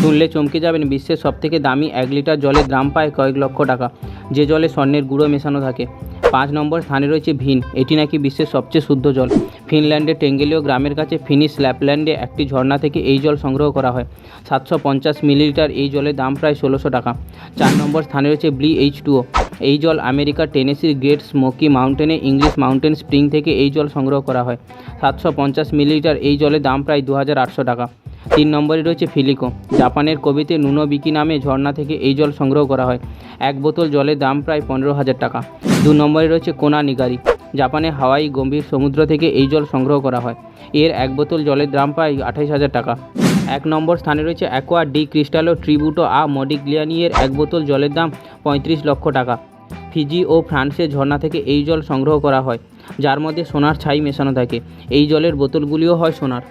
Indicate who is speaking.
Speaker 1: শুনলে চমকে যাবেন বিশ্বের সবথেকে দামি এক লিটার জলের দাম পায় কয়েক লক্ষ টাকা। যে জলে স্বর্ণের গুঁড়ো মেশানো থাকে। পাঁচ নম্বর স্থানে রয়েছে ভিন। এটি নাকি বিশ্বের সবচেয়ে শুদ্ধ জল। ফিনল্যান্ডের টেঙ্গেলীয় গ্রামের কাছে ফিনিশ ল্যাপল্যান্ডে একটি ঝর্ণা থেকে এই জল সংগ্রহ করা হয়। সাতশো পঞ্চাশ মিলিলিটার এই জলের দাম প্রায় ষোলোশো টাকা। চার নম্বর স্থানে রয়েছে ব্লি এইচ টুও এই জল আমেরিকার টেনেসির গ্রেট স্মোকি মাউন্টেনে ইংলিশ মাউন্টেন স্প্রিং থেকে এই জল সংগ্রহ করা হয়। সাতশো পঞ্চাশ মিলিলিটার এই জলের দাম প্রায় দু হাজার আটশো টাকা। তিন নম্বরে রয়েছে ফিলিকো। জাপানের কবিতে নুনোবিকি নামে ঝর্ণা থেকে এই জল সংগ্রহ করা হয়। এক বোতল জলের দাম প্রায় পনেরো হাজার টাকা। দু নম্বরে রয়েছে কোনা নিগারি জাপানের হাওয়াই গম্ভীর সমুদ্র থেকে এই জল সংগ্রহ করা হয়। এর এক বোতল জলের দাম প্রায় আঠাইশ হাজার টাকা। এক নম্বর স্থানে রয়েছে অ্যাকোয়া ডি ক্রিস্টালো ট্রিবিউটো আ মডিগ্লিয়ানিয়ের এক বোতল জলের দাম পঁয়ত্রিশ লক্ষ টাকা। ফিজি ও ফ্রান্সের ঝর্ণা থেকে এই জল সংগ্রহ করা হয়, যার মধ্যে সোনার ছাই মেশানো থাকে। এই জলের বোতলগুলিও হয় সোনার।